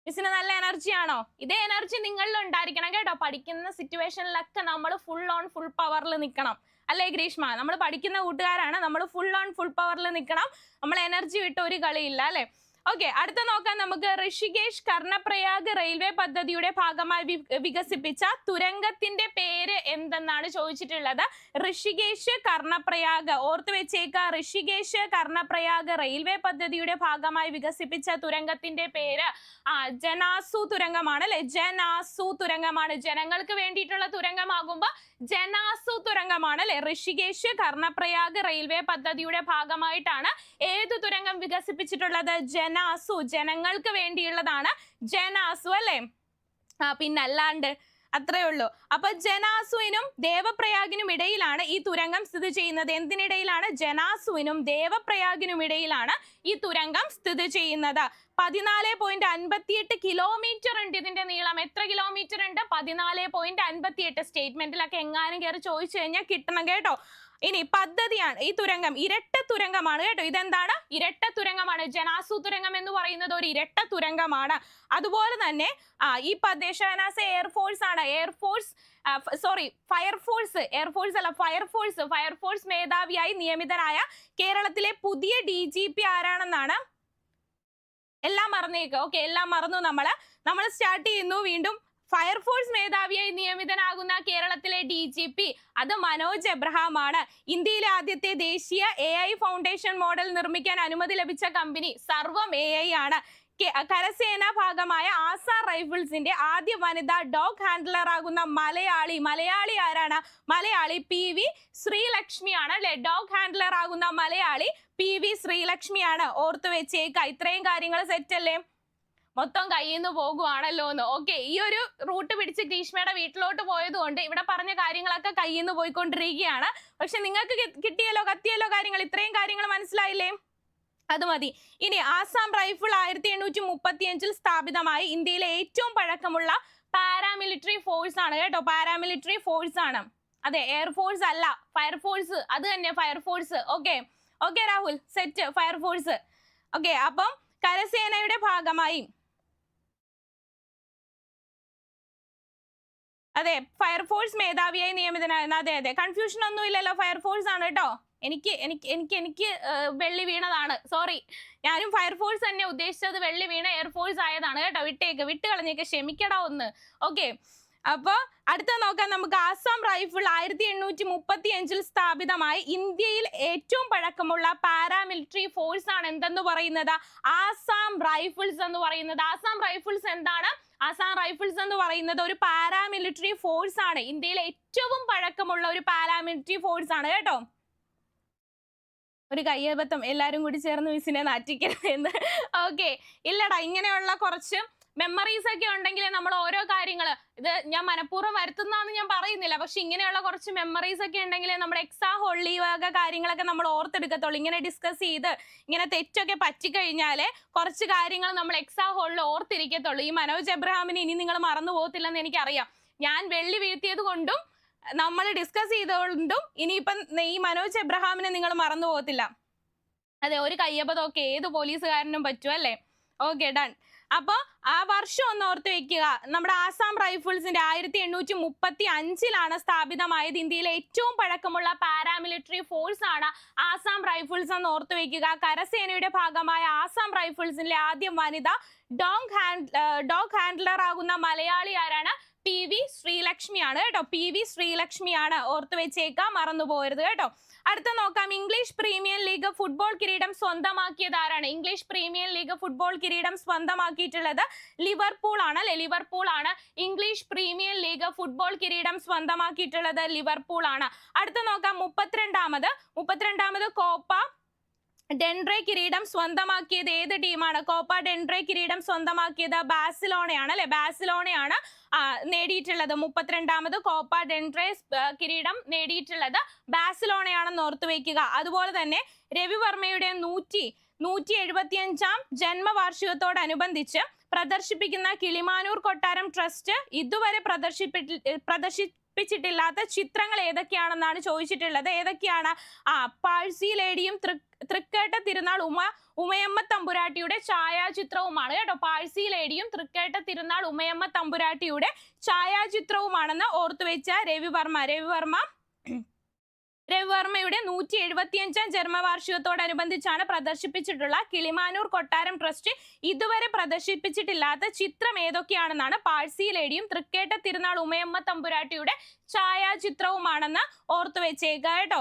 മിസ്സിന് നല്ല എനർജി ആണോ? ഇതേ എനർജി നിങ്ങളിൽ ഉണ്ടായിരിക്കണം കേട്ടോ. പഠിക്കുന്ന സിറ്റുവേഷനിലൊക്കെ നമ്മൾ ഫുൾ ഓൺ ഫുൾ പവറിൽ നിൽക്കണം അല്ലേ ഗ്രീഷ്മ? നമ്മൾ പഠിക്കുന്ന കൂട്ടുകാരാണ്. നമ്മൾ ഫുൾ ഓൺ ഫുൾ പവറിൽ നിൽക്കണം നമ്മൾ എനർജി വിട്ട് ഒരു കളിയില്ല അല്ലേ? ഓക്കെ അടുത്ത നോക്കാം നമുക്ക്. ഋഷികേഷ് കർണപ്രയാഗ് റെയിൽവേ പദ്ധതിയുടെ ഭാഗമായി വികസിപ്പിച്ച തുരങ്കത്തിന്റെ പേര് എന്തെന്നാണ് ചോദിച്ചിട്ടുള്ളത്? ഋഷികേഷ് കർണപ്രയാഗ് ഓർത്തു വെച്ചേക്ക. ഋഷികേഷ് കർണപ്രയാഗ് റെയിൽവേ പദ്ധതിയുടെ ഭാഗമായി വികസിപ്പിച്ച തുരങ്കത്തിന്റെ പേര് ആ ജനാസു തുരങ്കമാണ് അല്ലെ? ജനാസു തുരങ്കമാണ്. ജനങ്ങൾക്ക് വേണ്ടിയിട്ടുള്ള തുരങ്കമാകുമ്പോ ജനാസു തുരങ്കമാണ് അല്ലെ? ഋഷികേഷ് കർണപ്രയാഗ് റെയിൽവേ പദ്ധതിയുടെ ഭാഗമായിട്ടാണ് ഏത് തുരങ്കം വികസിപ്പിച്ചിട്ടുള്ളത്? ജനാസു ജനങ്ങൾക്ക് വേണ്ടിയുള്ളതാണ് ജനാസു അല്ലെ? ആ പിന്നല്ലാണ്ട് അത്രേ ഉള്ളൂ. അപ്പൊ ജനാസുവിനും ദേവപ്രയാഗിനും ഇടയിലാണ് ഈ തുരങ്കം സ്ഥിതി ചെയ്യുന്നത്. എന്തിനിടയിലാണ്? ജനാസുവിനും ദേവപ്രയാഗിനും ഇടയിലാണ് ഈ തുരങ്കം സ്ഥിതി ചെയ്യുന്നത്. പതിനാല് പോയിന്റ് അൻപത്തിയെട്ട് കിലോമീറ്റർ ഉണ്ട് ഇതിന്റെ നീളം. എത്ര കിലോമീറ്റർ ഉണ്ട്? പതിനാല് പോയിന്റ് അൻപത്തിയെട്ട്. സ്റ്റേറ്റ്മെന്റിലൊക്കെ എങ്ങാനും കയറി ചോദിച്ചു കഴിഞ്ഞാൽ കിട്ടണം കേട്ടോ. ഇനി പദ്ധതിയാണ്. ഈ തുരങ്കം ഇരട്ട തുരങ്കമാണ് കേട്ടോ. ഇതെന്താണ്? ഇരട്ട തുരങ്കമാണ്. ജനാസു തുരങ്കം എന്ന് പറയുന്നത് ഒരു ഇരട്ട തുരങ്കമാണ്. അതുപോലെ തന്നെ ആ ഈ പദ്ദേശാനാസ എയർഫോഴ്സ് ആണ്. Air force sorry fire force air force അല്ല ഫയർഫോഴ്സ് ഫയർഫോഴ്സ് മേധാവിയായി നിയമിതനായ കേരളത്തിലെ പുതിയ ഡി ജി പി ആരാണെന്നാണ്? എല്ലാം മറന്നേക്ക്. ഓക്കെ എല്ലാം മറന്നു നമ്മൾ. നമ്മൾ സ്റ്റാർട്ട് ചെയ്യുന്നു. വീണ്ടും ഫയർഫോഴ്സ് മേധാവിയായി നിയമിതനാകുന്ന കേരളത്തിലെ ഡി ജി പി അത് മനോജ് എബ്രഹാം ആണ് ഇന്ത്യയിലെ ആദ്യത്തെ ദേശീയ എ ഐ ഫൗണ്ടേഷൻ മോഡൽ നിർമ്മിക്കാൻ അനുമതി ലഭിച്ച കമ്പനി സർവം എ ഐ ആണ്. കരസേനാ ഭാഗമായ ആസാർ റൈഫിൾസിന്റെ ആദ്യ വനിതാ ഡോഗ് ഹാൻഡ്ലർ ആകുന്ന മലയാളി മലയാളി ആരാണ്? മലയാളി പി വി ശ്രീലക്ഷ്മിയാണ് അല്ലെ? ഡോഗ് ഹാൻഡ്ലർ ആകുന്ന മലയാളി പി വി ശ്രീലക്ഷ്മിയാണ് ഓർത്തു വെച്ചേക്ക ഇത്രയും കാര്യങ്ങൾ സെറ്റ് അല്ലേ? മൊത്തം കയ്യിൽ നിന്ന് പോകുവാണല്ലോ എന്ന് ഓക്കെ ഈ ഒരു റൂട്ട് പിടിച്ച് ഗ്രീഷ്മയുടെ വീട്ടിലോട്ട് പോയതുകൊണ്ട് ഇവിടെ പറഞ്ഞ കാര്യങ്ങളൊക്കെ കയ്യിൽ നിന്ന് പോയിക്കൊണ്ടിരിക്കുകയാണ്. പക്ഷെ നിങ്ങൾക്ക് കിട്ടിയല്ലോ കത്തിയല്ലോ കാര്യങ്ങൾ ഇത്രയും കാര്യങ്ങൾ മനസ്സിലായില്ലേ? അത് മതി. ഇനി ആസാം റൈഫിൾ ആയിരത്തി എണ്ണൂറ്റി മുപ്പത്തി അഞ്ചിൽ സ്ഥാപിതമായി ഇന്ത്യയിലെ ഏറ്റവും പഴക്കമുള്ള പാരാമിലിറ്ററി ഫോഴ്സ് ആണ്. കേട്ടോ പാരാമിലിറ്ററി ഫോഴ്സ് ആണ്. അതെ എയർഫോഴ്സ് അല്ല ഫയർഫോഴ്സ് അത് തന്നെ fire force okay okay Rahul set fire force okay അപ്പം കരസേനയുടെ ഭാഗമായി അതെ ഫയർഫോഴ്സ് മേധാവിയായി നിയമിതനായിരുന്നു. അതെ അതെ. കൺഫ്യൂഷൻ ഒന്നും ഇല്ലല്ലോ ഫയർഫോഴ്സ് ആണ് കേട്ടോ എനിക്ക് എനിക്ക് എനിക്ക് എനിക്ക് വെള്ളി വീണതാണ്. സോറി ഞാനും ഫയർഫോഴ്സ് തന്നെ ഉദ്ദേശിച്ചത് വെള്ളി വീണ എയർഫോഴ്സ് ആയതാണ് കേട്ടോ. വിട്ടേക്ക് വിട്ട് കളഞ്ഞേക്ക്. ക്ഷമിക്കടാ ഒന്ന്. ഓക്കെ അപ്പോൾ അടുത്ത നോക്കാം. നമുക്ക് ആസാം റൈഫിൾ ആയിരത്തി എണ്ണൂറ്റി മുപ്പത്തി അഞ്ചിൽ സ്ഥാപിതമായി ഇന്ത്യയിൽ ഏറ്റവും പഴക്കമുള്ള പാരാമിലിറ്ററി ഫോഴ്സ് ആണ് എന്തെന്ന് പറയുന്നത്? ആസാം റൈഫിൾസ് എന്ന് പറയുന്നത്. ആസാം റൈഫിൾസ് എന്താണ്? ആസാം റൈഫിൾസ് എന്ന് പറയുന്നത് ഒരു പാരാമിലിറ്ററി ഫോഴ്സ് ആണ്. ഇന്ത്യയിലെ ഏറ്റവും പഴക്കമുള്ള ഒരു പാരാമിലിറ്ററി ഫോഴ്സ് ആണ് കേട്ടോ. ഒരു കയ്യബദ്ധം എല്ലാരും കൂടി ചേർന്ന് മിസ്സിനെ നാറ്റിക്കരുത് എന്ന്. ഓക്കെ ഇല്ലടാ ഇങ്ങനെയുള്ള കുറച്ച് മെമ്മറീസ് ഒക്കെ ഉണ്ടെങ്കിൽ നമ്മൾ ഓരോ കാര്യങ്ങൾ ഇത് ഞാൻ മനഃപൂർവം വരുത്തുന്നതെന്ന് ഞാൻ പറയുന്നില്ല. പക്ഷെ ഇങ്ങനെയുള്ള കുറച്ച് മെമ്മറീസ് ഒക്കെ ഉണ്ടെങ്കിൽ നമ്മുടെ എക്സാ ഹോളി വക കാര്യങ്ങളൊക്കെ നമ്മൾ ഓർത്തെടുക്കത്തുള്ളൂ. ഇങ്ങനെ ഡിസ്കസ് ചെയ്ത് ഇങ്ങനെ തെറ്റൊക്കെ പറ്റിക്കഴിഞ്ഞാൽ കുറച്ച് കാര്യങ്ങൾ നമ്മൾ എക്സാ ഹോളിൽ ഓർത്തിരിക്കത്തുള്ളൂ. ഈ മനോജ് എബ്രഹാമിന് ഇനി നിങ്ങൾ മറന്നു പോകത്തില്ലെന്ന് എനിക്കറിയാം. ഞാൻ വെള്ളി വീഴ്ത്തിയത് കൊണ്ടും നമ്മൾ ഡിസ്കസ് ചെയ്തുകൊണ്ടും ഇനിയിപ്പം ഈ മനോജ് എബ്രഹാമിനെ നിങ്ങൾ മറന്നു പോകത്തില്ല. അതെ ഒരു കയ്യപ്പതൊക്കെ ഏത് പോലീസുകാരനും പറ്റും അല്ലേ? ഓക്കെ ഡൺ അപ്പൊ ആ വർഷം ഒന്ന് ഓർത്ത് വെക്കുക. നമ്മുടെ ആസാം റൈഫിൾസിന്റെ ആയിരത്തി എണ്ണൂറ്റി മുപ്പത്തി അഞ്ചിലാണ് സ്ഥാപിതമായത് ഇന്ത്യയിലെ ഏറ്റവും പഴക്കമുള്ള പാരാമിലിറ്ററി ഫോഴ്സ് ആണ് ആസാം റൈഫിൾസ് എന്ന് ഓർത്ത് വെക്കുക. കരസേനയുടെ ഭാഗമായ ആസാം റൈഫിൾസിലെ ആദ്യം വനിത ഡോഗ് ഹാൻഡ് ഡോഗ് ഹാൻഡ്ലർ ആകുന്ന മലയാളി ആരാണ്? പി വി ശ്രീലക്ഷ്മിയാണ് കേട്ടോ. പി വി ശ്രീലക്ഷ്മിയാണ് ഓർത്ത് വെച്ചേക്കാം മറന്നു പോകരുത് കേട്ടോ. അടുത്ത നോക്കാം. ഇംഗ്ലീഷ് പ്രീമിയർ ലീഗ് ഫുട്ബോൾ കിരീടം സ്വന്തമാക്കിയത് ആരാണ് ഇംഗ്ലീഷ് പ്രീമിയർ ലീഗ് ഫുട്ബോൾ കിരീടം സ്വന്തമാക്കിയിട്ടുള്ളത് ലിവർപൂൾ ആണ് അല്ലെ? ലിവർപൂൾ ആണ്. ഇംഗ്ലീഷ് പ്രീമിയർ ലീഗ് ഫുട്ബോൾ കിരീടം സ്വന്തമാക്കിയിട്ടുള്ളത് ലിവർപൂൾ ആണ്. അടുത്ത നോക്കാം. മുപ്പത്തിരണ്ടാമത്. മുപ്പത്തിരണ്ടാമത് കോപ്പ ഡെൻഡ്രെ കിരീടം സ്വന്തമാക്കിയത് ഏത് ടീമാണ് കോപ്പ ഡെൻഡ്രെ കിരീടം സ്വന്തമാക്കിയത് ബാസിലോണയാണ് അല്ലെ? ബാസിലോണയാണ് നേടിയിട്ടുള്ളത്. മുപ്പത്തിരണ്ടാമത് കോപ്പ ഡെൻട്രേസ് കിരീടം നേടിയിട്ടുള്ളത് ബാസിലോണയാണെന്ന് ഓർത്തു വെക്കുക അതുപോലെ തന്നെ രവിവർമ്മയുടെ നൂറ്റി നൂറ്റി എഴുപത്തിയഞ്ചാം ജന്മവാർഷികത്തോടനുബന്ധിച്ച് പ്രദർശിപ്പിക്കുന്ന കിളിമാനൂർ കൊട്ടാരം ട്രസ്റ്റ് ഇതുവരെ പ്രദർശിപ്പിട്ടി പ്രദർശിപ്പിച്ചിട്ടില്ലാത്ത ചിത്രങ്ങൾ ഏതൊക്കെയാണെന്നാണ് ചോദിച്ചിട്ടുള്ളത്. ഏതൊക്കെയാണ്? ആ പാഴ്സി ലേഡിയും തൃക്കേട്ട തിരുനാൾ ഉമ ഉമയമ്മ തമ്പുരാട്ടിയുടെ ഛായാചിത്രവുമാണ് കേട്ടോ. പാഴ്സി ലേഡിയും തൃക്കേട്ട തിരുനാൾ ഉമയമ്മ തമ്പുരാട്ടിയുടെ ഛായാചിത്രവുമാണെന്ന് ഓർത്തുവെച്ച രവിവർമ്മ. രവിവർമ്മ രവിവർമ്മയുടെ നൂറ്റി എഴുപത്തിയഞ്ചാം ജന്മവാർഷികത്തോടനുബന്ധിച്ചാണ് പ്രദർശിപ്പിച്ചിട്ടുള്ള കിളിമാനൂർ കൊട്ടാരം ട്രസ്റ്റ് ഇതുവരെ പ്രദർശിപ്പിച്ചിട്ടില്ലാത്ത ചിത്രം ഏതൊക്കെയാണെന്നാണ് പാഴ്സി ലേഡിയും തൃക്കേട്ട തിരുനാൾ ഉമയമ്മ തമ്പുരാട്ടിയുടെ ഛായാചിത്രവുമാണെന്ന് ഓർത്തു വെച്ചേക്കുക കേട്ടോ?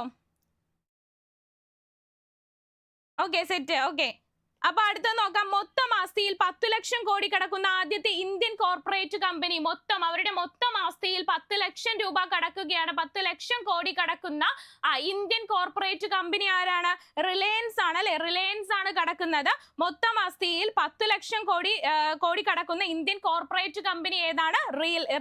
ഓക്കെ സെറ്റ് ഓക്കെ അപ്പൊ അടുത്ത നോക്കാം. മൊത്തം ആസ്തിയിൽ പത്തു ലക്ഷം കോടി കടക്കുന്ന ആദ്യത്തെ ഇന്ത്യൻ കോർപ്പറേറ്റ് കമ്പനി മൊത്തം അവരുടെ മൊത്തം ആസ്തിയിൽ പത്ത് ലക്ഷം രൂപ കടക്കുകയാണ്. പത്ത് ലക്ഷം കോടി കടക്കുന്ന ഇന്ത്യൻ കോർപ്പറേറ്റ് കമ്പനി ആരാണ്? റിലയൻസ് ആണ് അല്ലെ? റിലയൻസ് ആണ് കടക്കുന്നത്. മൊത്തം ആസ്തിയിൽ പത്ത് ലക്ഷം കോടി കോടി കടക്കുന്ന ഇന്ത്യൻ കോർപ്പറേറ്റ് കമ്പനി ഏതാണ്?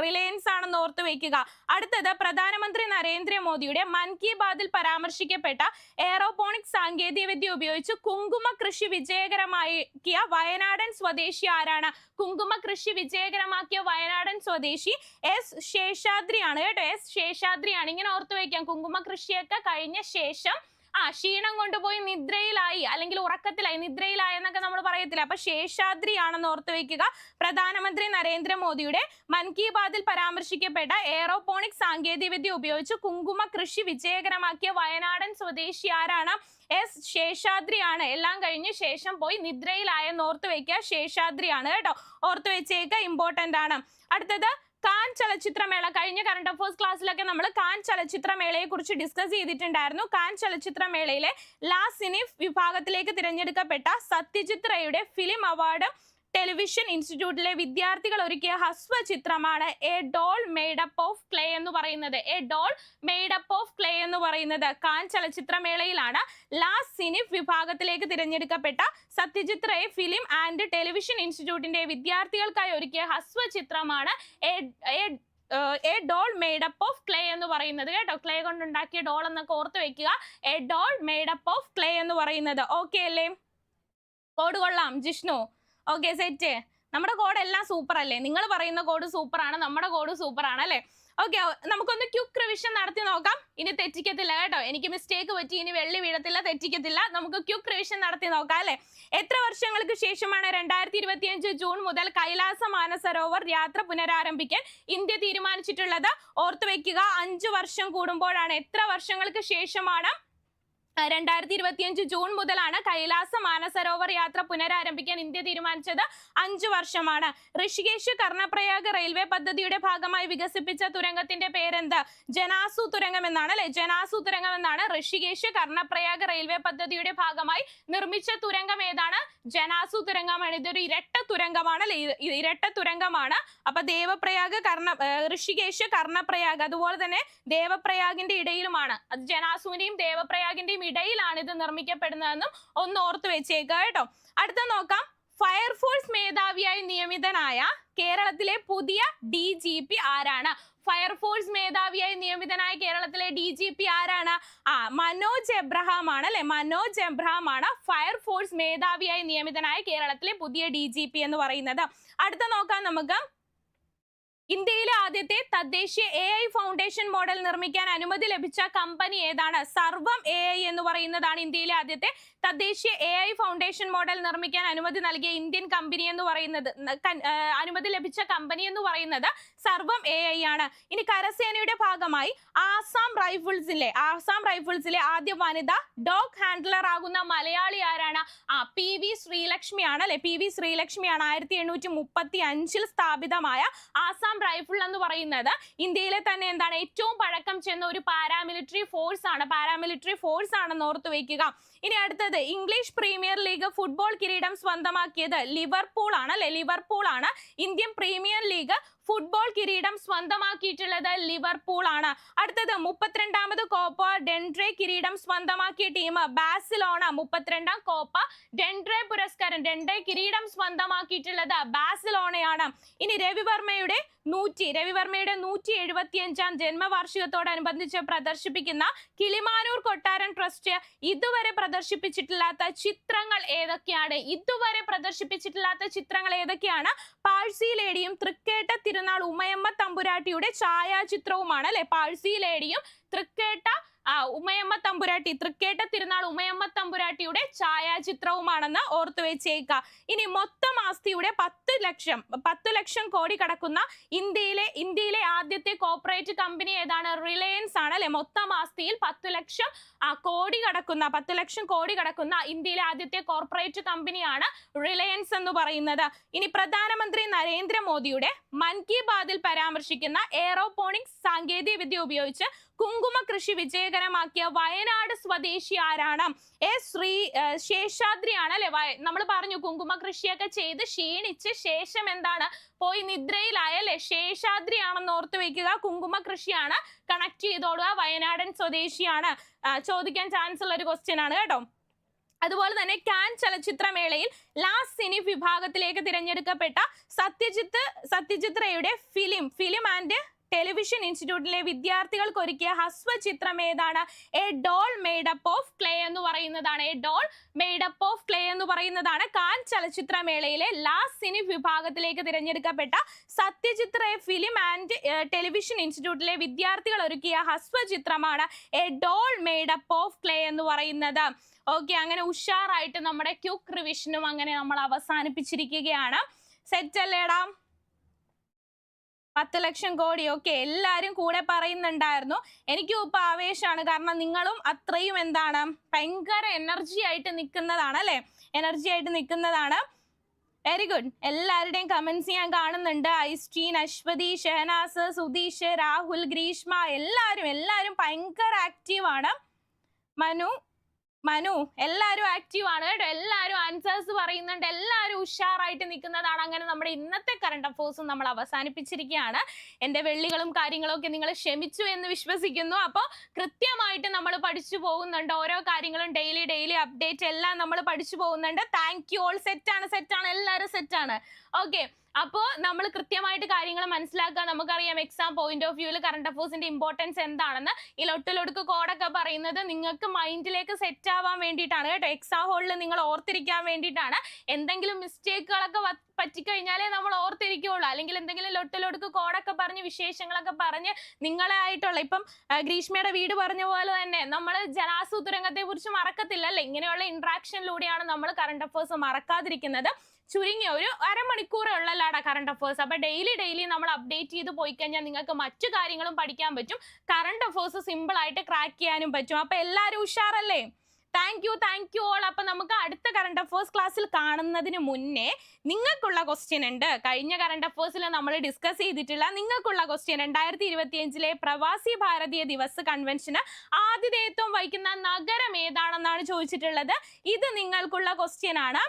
റിലയൻസ് ആണെന്ന് ഓർത്തു വെക്കുക. അടുത്തത് പ്രധാനമന്ത്രി നരേന്ദ്രമോദിയുടെ മൻ കി ബാതിൽ പരാമർശിക്കപ്പെട്ട എയറോപോണിക് സാങ്കേതികവിദ്യ ഉപയോഗിച്ച് കുങ്കുമ കൃഷി വിജയകരമാക്കിയ വയനാടൻ സ്വദേശി ആരാണ്? കുങ്കുമ കൃഷി വിജയകരമാക്കിയ വയനാടൻ സ്വദേശി എസ് ശേഷാദ്രിയാണ്. കേട്ടോ എസ് ശേഷാദ്രിയാണ്. ഇങ്ങനെ ഓർത്തു വെക്കാം കുങ്കുമ കൃഷിയൊക്കെ കഴിഞ്ഞ ശേഷം ആ ക്ഷീണം കൊണ്ടുപോയി നിദ്രയിലായി അല്ലെങ്കിൽ ഉറക്കത്തിലായി. നിദ്രയിലായി എന്നൊക്കെ നമ്മൾ പറയത്തില്ല? അപ്പൊ ശേഷാദ്രി ആണെന്ന് ഓർത്ത് വെക്കുക. പ്രധാനമന്ത്രി നരേന്ദ്രമോദിയുടെ മൻ കി ബാതിൽ പരാമർശിക്കപ്പെട്ട എയറോപോണിക് സാങ്കേതികവിദ്യ ഉപയോഗിച്ച് കുങ്കുമ കൃഷി വിജയകരമാക്കിയ വയനാടൻ സ്വദേശി ആരാണ്? എസ് ശേഷാദ്രിയാണ്. എല്ലാം കഴിഞ്ഞ് ശേഷം പോയി നിദ്രയിലായെന്ന് ഓർത്തു വെക്കുക. ശേഷാദ്രിയാണ് കേട്ടോ. ഓർത്തു വെച്ചേക്ക ഇമ്പോർട്ടന്റ് ആണ്. അടുത്തത് കാൻ ചലച്ചിത്രമേള കഴിഞ്ഞ കറണ്ട് അഫേഴ്സ് ക്ലാസ്സിലൊക്കെ നമ്മൾ കാൻ ചലച്ചിത്രമേളയെ കുറിച്ച് ഡിസ്കസ് ചെയ്തിട്ടുണ്ടായിരുന്നു. കാൻ ചലച്ചിത്രമേളയിലെ ലാ സിനിഫ് വിഭാഗത്തിലേക്ക് തിരഞ്ഞെടുക്കപ്പെട്ട സത്യജിത് റേയുടെ ഫിലിം അവാർഡ് ടെലിവിഷൻ ഇൻസ്റ്റിറ്റ്യൂട്ടിലെ വിദ്യാർത്ഥികൾ ഒരുക്കിയ ഹസ്വ ചിത്രമാണ് a doll made up of clay എന്ന് പറയുന്നത്. A doll made up of clay എന്ന് പറയുന്നത് കാൻ ചലച്ചിത്രമേളയിലാണ്. ലാസ്റ്റ് സിനിഫ് വിഭാഗത്തിലേക്ക് തിരഞ്ഞെടുക്കപ്പെട്ട Satyajit Ray film and television ഇൻസ്റ്റിറ്റ്യൂട്ടിന്റെ വിദ്യാർത്ഥികൾക്കായി ഒരുക്കിയ ഹസ്വ ചിത്രമാണ് a a- doll made up of clay എന്ന് പറയുന്നത്. കേട്ടോ ക്ലേ കൊണ്ടുണ്ടാക്കിയ ഡോൾ എന്നൊക്കെ ഓർത്ത് വെക്കുക. A doll made up of clay എന്ന് പറയുന്നത്. ഓക്കെ അല്ലേ? കോഡ് കൊള്ളാം. ജിഷ്ണു ഓക്കെ സെറ്റ് നമ്മുടെ കോഡ് എല്ലാം സൂപ്പർ അല്ലേ? നിങ്ങൾ പറയുന്ന കോഡ് സൂപ്പർ ആണ് നമ്മുടെ കോഡ് സൂപ്പർ ആണ് അല്ലേ? ഓക്കെ നമുക്കൊന്ന് ക്യുക്ക് റിവിഷൻ നടത്തി നോക്കാം. ഇനി തെറ്റിക്കത്തില്ല കേട്ടോ. എനിക്ക് മിസ്റ്റേക്ക് പറ്റി ഇനി വെള്ളി വീഴത്തില്ല തെറ്റിക്കത്തില്ല. നമുക്ക് ക്യുക്ക് റിവിഷൻ നടത്തി നോക്കാം അല്ലേ? എത്ര വർഷങ്ങൾക്ക് ശേഷമാണ് രണ്ടായിരത്തി ഇരുപത്തിയഞ്ച് ജൂൺ മുതൽ കൈലാസ മാനസരോവർ യാത്ര പുനരാരംഭിക്കാൻ ഇന്ത്യ തീരുമാനിച്ചിട്ടുള്ളത്? ഓർത്തു വെക്കുക അഞ്ചു വർഷം കൂടുമ്പോഴാണ്. എത്ര വർഷങ്ങൾക്ക് ശേഷമാണ് രണ്ടായിരത്തി ഇരുപത്തിയഞ്ച് ജൂൺ മുതലാണ് കൈലാസ മാനസരോവർ യാത്ര പുനരാരംഭിക്കാൻ ഇന്ത്യ തീരുമാനിച്ചത് അഞ്ചു വർഷമാണ്. ഋഷികേശ് കർണപ്രയാഗ് റെയിൽവേ പദ്ധതിയുടെ ഭാഗമായി വികസിപ്പിച്ച തുരങ്കത്തിന്റെ പേരെന്ത്? ജനാസു തുരങ്കം എന്നാണ് അല്ലെ? ജനാസു തുരങ്കം എന്നാണ് ഋഷികേശ് കർണപ്രയാഗ് റെയിൽവേ പദ്ധതിയുടെ ഭാഗമായി നിർമ്മിച്ച തുരങ്കം ഏതാണ്? ജനാസു തുരങ്കമാണ്. ഇതൊരു ഇരട്ട തുരങ്കമാണ് അല്ലെ? ഇരട്ട തുരങ്കമാണ്. അപ്പൊ ദേവപ്രയാഗ് കർണ ഋഷികേശ് കർണപ്രയാഗ് അതുപോലെ തന്നെ ദേവപ്രയാഗിന്റെ ഇടയിലുമാണ്. അത് ജനാസുവിന്റെയും ദേവപ്രയാഗിന്റെയും ഇടയിലാണ് ഇത് നിർമ്മിക്കപ്പെടുന്നതെന്നും ഒന്ന് ഓർത്ത് വെച്ചേക്കുക കേട്ടോ. അടുത്ത നോക്കാം. ഫയർഫോഴ്സ് മേധാവിയായി നിയമിതനായ കേരളത്തിലെ പുതിയ ഡി ജി പി ആരാണ്? ഫയർഫോഴ്സ് മേധാവിയായി നിയമിതനായ കേരളത്തിലെ ഡി ജി പി ആരാണ്? ആ മനോജ് എബ്രഹാം ആണ് അല്ലെ? മനോജ് എബ്രഹാം ആണ് ഫയർഫോഴ്സ് മേധാവിയായി നിയമിതനായ കേരളത്തിലെ പുതിയ ഡി ജി പി എന്ന് പറയുന്നത്. അടുത്ത നോക്കാം നമുക്ക്. ഇന്ത്യയിലെ ആദ്യത്തെ തദ്ദേശീയ എ ഐ ഫൗണ്ടേഷൻ മോഡൽ നിർമ്മിക്കാൻ അനുമതി ലഭിച്ച കമ്പനി ഏതാണ്? സർവം എ ഐ എന്ന് പറയുന്നതാണ് ഇന്ത്യയിലെ ആദ്യത്തെ തദ്ദേശീയ എ ഐ ഫൗണ്ടേഷൻ മോഡൽ നിർമ്മിക്കാൻ അനുമതി നൽകിയ ഇന്ത്യൻ കമ്പനി എന്ന് പറയുന്നത് അനുമതി ലഭിച്ച കമ്പനി എന്ന് പറയുന്നത് സർവം എ ഐ ആണ്. ഇനി കരസേനയുടെ ഭാഗമായി ആസാം റൈഫിൾസിലെ ആസാം റൈഫിൾസിലെ ആദ്യ വനിത ഡോഗ് ഹാൻഡ്ലർ ആകുന്ന മലയാളി ആരാണ്? ആ പി വി ശ്രീലക്ഷ്മിയാണ് അല്ലെ പി വി ശ്രീലക്ഷ്മിയാണ് ആയിരത്തി എണ്ണൂറ്റി മുപ്പത്തി അഞ്ചിൽ സ്ഥാപിതമായ ആസാം റൈഫിൾ എന്ന് പറയുന്നത്. ഇന്ത്യയിലെ തന്നെ എന്താണ്? ഏറ്റവും പഴക്കം ചെന്ന ഒരു പാരാമിലിറ്ററി ഫോഴ്സ് ആണ്. പാരാമിലിറ്ററി ഫോഴ്സ് ആണെന്ന് ഓർത്തു വെക്കുക. ഇനി അടുത്തത് ഇംഗ്ലീഷ് പ്രീമിയർ ലീഗ് ഫുട്ബോൾ കിരീടം സ്വന്തമാക്കിയത് ലിവർപൂൾ ആണ് അല്ലെ ലിവർപൂൾ ആണ് ഇന്ത്യൻ പ്രീമിയർ ലീഗ് ഫുട്ബോൾ കിരീടം സ്വന്തമാക്കിയിട്ടുള്ളത് ലിവർപൂൾ ആണ് അടുത്തത് മുപ്പത്തിരണ്ടാമത് കോപ്പ ഡെൻഡ്രെ കിരീടം സ്വന്തമാക്കിയ ടീം ബാസിലോണ മുപ്പത്തിരണ്ടാം കോപ്പ ഡെൻഡ്രെ പുരസ്കാരം. ഡെൻഡ്രെ കിരീടം സ്വന്തമാക്കിയിട്ടുള്ളത് ബാസിലോണയാണ് ഇനി രവിവർമ്മയുടെ നൂറ്റി രവിവർമ്മയുടെ നൂറ്റി എഴുപത്തി അഞ്ചാം ജന്മവാർഷികത്തോടനുബന്ധിച്ച് പ്രദർശിപ്പിക്കുന്ന കിളിമാനൂർ കൊട്ടാരൻ ട്രസ്റ്റ് ഇതുവരെ പ്രദർശിപ്പിച്ചിട്ടില്ലാത്ത ചിത്രങ്ങൾ ഏതൊക്കെയാണ്? ഇതുവരെ പ്രദർശിപ്പിച്ചിട്ടില്ലാത്ത ചിത്രങ്ങൾ ഏതൊക്കെയാണ്? പാഴ്സി ലേഡിയും തൃക്കേട്ട തിരുനാൾ ഉമയമ്മ തമ്പുരാട്ടിയുടെ ഛായാചിത്രവുമാണ് അല്ലെ? പാഴ്സി ലേഡിയും തൃക്കേട്ട ആ ഉമയമ്മ തമ്പുരാട്ടി തൃക്കേട്ട തിരുനാൾ ഉമയമ്മ തമ്പുരാട്ടിയുടെ ഛായാചിത്രവുമാണെന്ന് ഓർത്തു വെച്ചേക്ക. ഇനി മൊത്തം ആസ്തിയുടെ പത്ത് ലക്ഷം പത്ത് ലക്ഷം കോടി കടക്കുന്ന ഇന്ത്യയിലെ ഇന്ത്യയിലെ ആദ്യത്തെ കോർപ്പറേറ്റ് കമ്പനി ഏതാണ്? റിലയൻസ് ആണ് അല്ലെ? മൊത്തം ആസ്തിയിൽ പത്ത് ലക്ഷം കോടി കടക്കുന്ന പത്ത് ലക്ഷം കോടി കടക്കുന്ന ഇന്ത്യയിലെ ആദ്യത്തെ കോർപ്പറേറ്റ് കമ്പനിയാണ് റിലയൻസ് എന്ന് പറയുന്നത്. ഇനി പ്രധാനമന്ത്രി നരേന്ദ്രമോദിയുടെ മൻ കി ബാതിൽ പരാമർശിക്കുന്ന എയറോപോണിക്സ് സാങ്കേതിക വിദ്യ ഉപയോഗിച്ച് കുങ്കുമ കൃഷി വിജയകരമാക്കിയ വയനാട് സ്വദേശി ആരാണ്? എ ശ്രീ ശേഷാദ്രി ശേഷാദ്രിയാണ് അല്ലെ? നമ്മൾ പറഞ്ഞു കുങ്കുമ കൃഷിയൊക്കെ ചെയ്ത് ക്ഷീണിച്ച് ശേഷം എന്താണ്? പോയി നിദ്രയിലായ അല്ലെ? ശേഷാദ്രി ആണെന്ന് ഓർത്ത് വെക്കുക. കുങ്കുമ കൃഷിയാണ് കണക്ട് ചെയ്തോളുക. വയനാടൻ സ്വദേശിയാണ്. ചോദിക്കാൻ ചാൻസ് ഉള്ള ഒരു ക്വസ്റ്റ്യൻ ആണ് കേട്ടോ. അതുപോലെ തന്നെ കാൻ ചലച്ചിത്രമേളയിൽ ലാസ്റ്റ് സിനി വിഭാഗത്തിലേക്ക് തിരഞ്ഞെടുക്കപ്പെട്ട സത്യജിത്ത് സത്യജിത്രയുടെ ഫിലിം ഫിലിം ആൻഡ് ടെലിവിഷൻ ഇൻസ്റ്റിറ്റ്യൂട്ടിലെ വിദ്യാർത്ഥികൾക്ക് ഒരുക്കിയ ഹസ്വ ചിത്രം ഏതാണ് a doll made up of clay എന്ന് പറയുന്നതാണ്. A doll made up of clay എന്ന് പറയുന്നതാണ് കാൻ ചലച്ചിത്രമേളയിലെ ലാസ്റ്റ് സിനി വിഭാഗത്തിലേക്ക് തിരഞ്ഞെടുക്കപ്പെട്ട സത്യചിത്ര ഫിലിം ആൻഡ് ടെലിവിഷൻ ഇൻസ്റ്റിറ്റ്യൂട്ടിലെ വിദ്യാർത്ഥികൾ ഒരുക്കിയ ഹസ്വ ചിത്രമാണ് a doll made up of clay എന്ന് പറയുന്നത്. ഓക്കെ അങ്ങനെ ഉഷാറായിട്ട് നമ്മുടെ ക്യൂക്ക് റിവിഷനും അങ്ങനെ നമ്മൾ അവസാനിപ്പിച്ചിരിക്കുകയാണ്. സെറ്റ് അല്ലേടാ? പത്ത് ലക്ഷം കോടി ഓക്കെ എല്ലാരും കൂടെ പറയുന്നുണ്ടായിരുന്നു. എനിക്കും ഇപ്പൊ ആവേശമാണ് കാരണം നിങ്ങളും അത്രയും എന്താണ് ഭയങ്കര എനർജി ആയിട്ട് നിൽക്കുന്നതാണ് അല്ലേ? എനർജി ആയിട്ട് നിൽക്കുന്നതാണ്. വെരി ഗുഡ് എല്ലാവരുടെയും കമൻസ് ഞാൻ കാണുന്നുണ്ട്. ഐസ്റ്റീൻ അശ്വതി ഷെഹനാസ് സുധീഷ് രാഹുൽ ഗ്രീഷ്മ എല്ലാവരും എല്ലാവരും ഭയങ്കര ആക്റ്റീവ് ആണ്. മനു മനു എല്ലാവരും ആക്റ്റീവ് ആണ് കേട്ടോ. എല്ലാവരും ആൻസേഴ്സ് പറയുന്നുണ്ട്. എല്ലാവരും ഉഷാറായിട്ട് നിൽക്കുന്നതാണ് അങ്ങനെ നമ്മുടെ ഇന്നത്തെ കറണ്ട് അഫേഴ്സും നമ്മൾ അവസാനിപ്പിച്ചിരിക്കുകയാണ്. എന്റെ വെള്ളികളും കാര്യങ്ങളും ഒക്കെ നിങ്ങൾ ക്ഷമിച്ചു എന്ന് വിശ്വസിക്കുന്നു. അപ്പോൾ കൃത്യമായിട്ട് നമ്മൾ പഠിച്ചു പോകുന്നുണ്ട്. ഓരോ കാര്യങ്ങളും ഡെയിലി ഡെയിലി അപ്ഡേറ്റ് എല്ലാം നമ്മൾ പഠിച്ചു പോകുന്നുണ്ട്. താങ്ക് യു ഓൾ സെറ്റാണ് സെറ്റാണ് എല്ലാവരും സെറ്റാണ് ഓക്കെ അപ്പോൾ നമ്മൾ കൃത്യമായിട്ട് കാര്യങ്ങൾ മനസ്സിലാക്കുക. നമുക്കറിയാം എക്സാം പോയിന്റ് ഓഫ് വ്യൂവിൽ കറണ്ട് അഫേഴ്സിന്റെ ഇമ്പോർട്ടൻസ് എന്താണെന്ന് ഈ ലൊട്ടിലൊടുക്ക് കോഡൊക്കെ പറയുന്നത് നിങ്ങൾക്ക് മൈൻഡിലേക്ക് സെറ്റ് ആവാൻ വേണ്ടിയിട്ടാണ് കേട്ടോ. എക്സാം ഹോളിൽ നിങ്ങൾ ഓർത്തിരിക്കാൻ വേണ്ടിയിട്ടാണ്. എന്തെങ്കിലും മിസ്റ്റേക്കുകളൊക്കെ പറ്റിക്കഴിഞ്ഞാലേ നമ്മൾ ഓർത്തിരിക്കുകയുള്ളൂ അല്ലെങ്കിൽ എന്തെങ്കിലും ലൊട്ടിലൊടുക്ക് കോഡൊക്കെ പറഞ്ഞ് വിശേഷങ്ങളൊക്കെ പറഞ്ഞ് നിങ്ങളായിട്ടുള്ള ഇപ്പം ഗ്രീഷ്മയുടെ വീട് പറഞ്ഞ പോലെ തന്നെ നമ്മൾ ജനാസൂത്രംഗത്തെ കുറിച്ച് മറക്കത്തില്ല അല്ലെ? ഇങ്ങനെയുള്ള ഇന്ററാക്ഷനിലൂടെയാണ് നമ്മൾ കറണ്ട് അഫേഴ്സ് മറക്കാതിരിക്കുന്നത്. ചുരുങ്ങിയ ഒരു അരമണിക്കൂറേ ഉള്ളല്ലാടാ കറണ്ട് അഫേഴ്സ് അപ്പൊ ഡെയിലി ഡെയിലി നമ്മൾ അപ്ഡേറ്റ് ചെയ്ത് പോയി കഴിഞ്ഞാൽ നിങ്ങൾക്ക് മറ്റു കാര്യങ്ങളും പഠിക്കാൻ പറ്റും. കറണ്ട് അഫേഴ്സ് സിമ്പിൾ ആയിട്ട് ക്രാക്ക് ചെയ്യാനും പറ്റും. അപ്പൊ എല്ലാവരും ഉഷാറല്ലേ? Thank you thank you all അപ്പൊ നമുക്ക് അടുത്ത കറണ്ട് അഫേഴ്സ് ക്ലാസ്സിൽ കാണുന്നതിന് മുന്നേ നിങ്ങൾക്കുള്ള ക്വസ്റ്റ്യൻ ഉണ്ട്. കഴിഞ്ഞ കറണ്ട് അഫേഴ്സിൽ നമ്മൾ ഡിസ്കസ് ചെയ്തിട്ടുള്ള നിങ്ങൾക്കുള്ള ക്വസ്റ്റ്യൻ രണ്ടായിരത്തി ഇരുപത്തിയഞ്ചിലെ പ്രവാസി ഭാരതീയ ദിവസ് കൺവെൻഷന് ആതിഥേയത്വം വഹിക്കുന്ന നഗരം ഏതാണെന്നാണ് ചോദിച്ചിട്ടുള്ളത്. ഇത് നിങ്ങൾക്കുള്ള ക്വസ്റ്റ്യൻ ആണ്.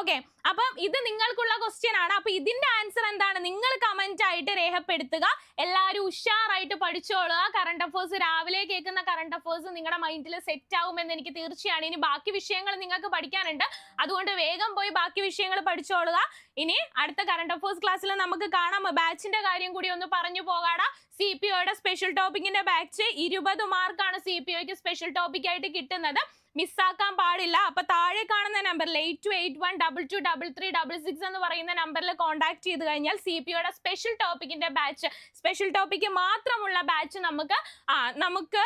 ഓക്കെ അപ്പം ഇത് നിങ്ങൾക്കുള്ള ക്വസ്റ്റ്യൻ ആണ്. അപ്പൊ ഇതിന്റെ ആൻസർ എന്താണ്? നിങ്ങൾ കമന്റ് ആയിട്ട് രേഖപ്പെടുത്തുക. എല്ലാവരും ഉഷാറായിട്ട് പഠിച്ചോളുക. കറണ്ട് അഫേഴ്സ് രാവിലെ കേൾക്കുന്ന കറണ്ട് അഫേഴ്സ് നിങ്ങളുടെ മൈൻഡിൽ സെറ്റ് ആവുമെന്ന് എനിക്ക് തീർച്ചയാണ്. ഇനി ബാക്കി വിഷയങ്ങൾ നിങ്ങൾക്ക് പഠിക്കാനുണ്ട്. അതുകൊണ്ട് വേഗം പോയി ബാക്കി വിഷയങ്ങൾ പഠിച്ചോളുക. ഇനി അടുത്ത കറണ്ട് അഫേഴ്സ് ക്ലാസ്സിൽ നമുക്ക് കാണാം. ബാച്ചിന്റെ കാര്യം കൂടി ഒന്ന് പറഞ്ഞു പോകാടാ. സി പി ഒയുടെ സ്പെഷ്യൽ ടോപ്പിക്കിന്റെ ബാച്ച് ഇരുപത് മാർക്കാണ് സി പി ഒക്ക് സ്പെഷ്യൽ ടോപ്പിക്കായിട്ട് കിട്ടുന്നത്. മിസ്സാക്കാൻ പാടില്ല. അപ്പൊ താഴെ കാണുന്ന നമ്പറിൽ eight two eight one double two double three double six എന്ന് പറയുന്ന നമ്പറിൽ കോൺടാക്ട് ചെയ്ത് കഴിഞ്ഞാൽ സി പി ഒയുടെ സ്പെഷ്യൽ ടോപ്പിക്കിന്റെ ബാച്ച് സ്പെഷ്യൽ ടോപ്പിക്ക് മാത്രമുള്ള ബാച്ച് നമുക്ക് ആ നമുക്ക്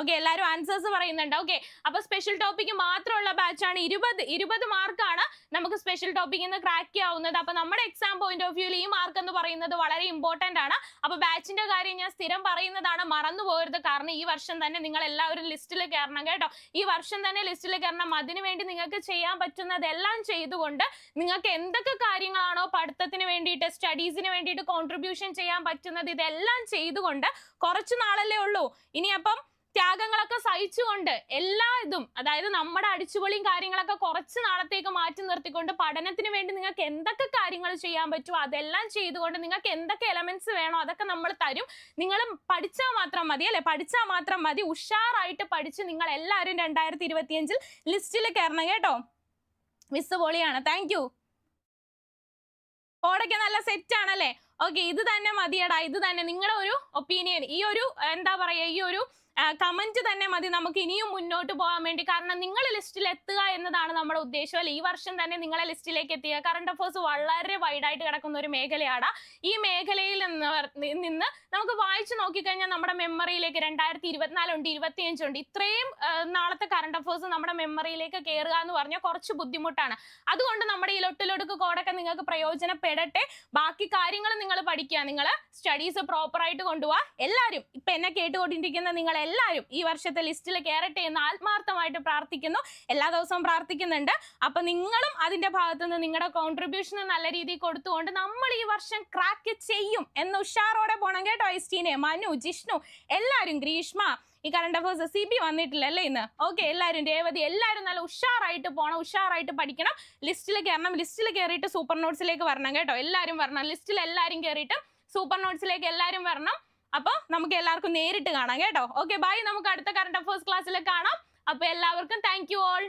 ഓക്കെ എല്ലാവരും ആൻസേഴ്സ് പറയുന്നുണ്ട്. ഓക്കെ അപ്പൊ സ്പെഷ്യൽ ടോപ്പിക്ക് മാത്രമുള്ള ബാച്ചാണ് ഇരുപത് ഇരുപത് മാർക്കാണ് നമുക്ക് സ്പെഷ്യൽ ടോപ്പിക്കിൽ നിന്ന് ക്രാക്ക് ചെയ്യാവുന്നത്. അപ്പൊ നമ്മുടെ എക്സാം പോയിന്റ് ഓഫ് വ്യൂവിൽ ഈ മാർക്ക് എന്ന് പറയുന്നത് വളരെ ഇമ്പോർട്ടന്റ് ആണ്. അപ്പൊ ബാച്ചിന്റെ കാര്യം ഞാൻ സ്ഥിരം പറയുന്നതാണ്. മറന്നു പോകരുത്. കാരണം ഈ വർഷം തന്നെ നിങ്ങൾ എല്ലാവരും ലിസ്റ്റിൽ കയറണം കേട്ടോ. ഈ വർഷം തന്നെ ലിസ്റ്റിൽ കയറണം അതിനു വേണ്ടി നിങ്ങൾക്ക് ചെയ്യാൻ പറ്റുന്നതെല്ലാം ചെയ്തുകൊണ്ട് നിങ്ങൾക്ക് എന്തൊക്കെ കാര്യങ്ങളാണോ പഠിത്തത്തിന് വേണ്ടിയിട്ട് സ്റ്റഡീസിന് വേണ്ടിയിട്ട് കോൺട്രിബ്യൂഷൻ ചെയ്യാൻ പറ്റുന്നത് ഇതെല്ലാം ചെയ്തുകൊണ്ട് കുറച്ചു നാളല്ലേ ഉള്ളൂ. ഇനി അപ്പം ത്യാഗങ്ങളൊക്കെ സഹിച്ചുകൊണ്ട് എല്ലാ ഇതും അതായത് നമ്മുടെ അടിച്ചുപൊളിയും കാര്യങ്ങളൊക്കെ കുറച്ച് നാളത്തേക്ക് മാറ്റി നിർത്തിക്കൊണ്ട് പഠനത്തിന് വേണ്ടി നിങ്ങൾക്ക് എന്തൊക്കെ കാര്യങ്ങൾ ചെയ്യാൻ പറ്റുമോ അതെല്ലാം ചെയ്തുകൊണ്ട് നിങ്ങൾക്ക് എന്തൊക്കെ എലമെന്റ്സ് വേണോ അതൊക്കെ നമ്മൾ തരും. നിങ്ങൾ പഠിച്ചാൽ മാത്രം മതി അല്ലെ? പഠിച്ചാൽ മാത്രം മതി. ഉഷാറായിട്ട് പഠിച്ച് നിങ്ങൾ എല്ലാവരും രണ്ടായിരത്തി ഇരുപത്തിയഞ്ചിൽ ലിസ്റ്റിൽ കയറണം കേട്ടോ. മിസ് പൊളിയാണ്. താങ്ക് യു ഓടൊക്കെ നല്ല സെറ്റ് ആണല്ലേ? ഓക്കെ ഇത് തന്നെ മതിയടാ. ഇത് തന്നെ നിങ്ങളുടെ ഒരു ഒപ്പീനിയൻ ഈ ഒരു എന്താ പറയാ ഈ ഒരു കമന്റ് തന്നെ മതി. നമുക്ക് ഇനിയും മുന്നോട്ട് പോകാൻ വേണ്ടി. കാരണം നിങ്ങൾ ലിസ്റ്റിൽ എത്തുക എന്നതാണ് നമ്മുടെ ഉദ്ദേശം അല്ലെ? ഈ വർഷം തന്നെ നിങ്ങളെ ലിസ്റ്റിലേക്ക് എത്തിയ കറണ്ട് അഫേഴ്സ് വളരെ വൈഡായിട്ട് കിടക്കുന്ന ഒരു മേഖലയാണ്. ഈ മേഖലയിൽ നിന്ന് നമുക്ക് വായിച്ചു നോക്കിക്കഴിഞ്ഞാൽ നമ്മുടെ മെമ്മറിയിലേക്ക് രണ്ടായിരത്തി ഇരുപത്തിനാലുണ്ട് ഇരുപത്തിയഞ്ചുണ്ട് ഇത്രയും നാളത്തെ കറണ്ട് അഫേഴ്സ് നമ്മുടെ മെമ്മറിയിലേക്ക് കയറുക എന്ന് പറഞ്ഞാൽ കുറച്ച് ബുദ്ധിമുട്ടാണ്. അതുകൊണ്ട് നമ്മുടെ ഈ ലൊട്ടിലൊടുക്ക് കോഡൊക്കെ നിങ്ങൾക്ക് പ്രയോജനപ്പെടട്ടെ. ബാക്കി കാര്യങ്ങൾ നിങ്ങൾ പഠിക്കുക. നിങ്ങൾ സ്റ്റഡീസ് പ്രോപ്പറായിട്ട് കൊണ്ടുപോവാ. എല്ലാവരും ഇപ്പൊ എന്നെ കേട്ടുകൊണ്ടിരിക്കുന്ന നിങ്ങൾ എല്ലാവരും ഈ വർഷത്തെ ലിസ്റ്റിൽ കയറട്ടെ എന്ന് ആത്മാർത്ഥമായിട്ട് പ്രാർത്ഥിക്കുന്നു. എല്ലാ ദിവസവും പ്രാർത്ഥിക്കുന്നുണ്ട്. അപ്പൊ നിങ്ങളും അതിന്റെ ഭാഗത്ത് നിന്ന് നിങ്ങളുടെ കോൺട്രിബ്യൂഷൻ നല്ല രീതിയിൽ കൊടുത്തുകൊണ്ട് നമ്മൾ ഈ വർഷം ക്രാക്ക് ചെയ്യും എന്ന് ഉഷാറോടെ പോണം കേട്ടോ ഐസ്റ്റീനെ. മനു ജിഷ്ണു എല്ലാവരും ഗ്രീഷ്മ ഈ കറണ്ട് അഫേഴ്സ് സി ബി വന്നിട്ടില്ല അല്ലേ ഇന്ന്? ഓക്കെ എല്ലാവരും രേവതി എല്ലാവരും നല്ല ഉഷാറായിട്ട് പോകണം ഉഷാറായിട്ട് പഠിക്കണം. ലിസ്റ്റിൽ കയറണം ലിസ്റ്റിൽ കയറിയിട്ട് സൂപ്പർ നോട്ട്സിലേക്ക് വരണം കേട്ടോ. എല്ലാവരും വരണം. ലിസ്റ്റിൽ എല്ലാവരും കയറിയിട്ട് സൂപ്പർ നോട്ട്സിലേക്ക് എല്ലാവരും വരണം. അപ്പൊ നമുക്ക് എല്ലാവർക്കും നേരിട്ട് കാണാം കേട്ടോ. ഓക്കെ ബൈ നമുക്ക് അടുത്ത കറണ്ട് അഫേഴ്സ് ക്ലാസ്സിൽ കാണാം. അപ്പൊ എല്ലാവർക്കും താങ്ക് യു ഓൾ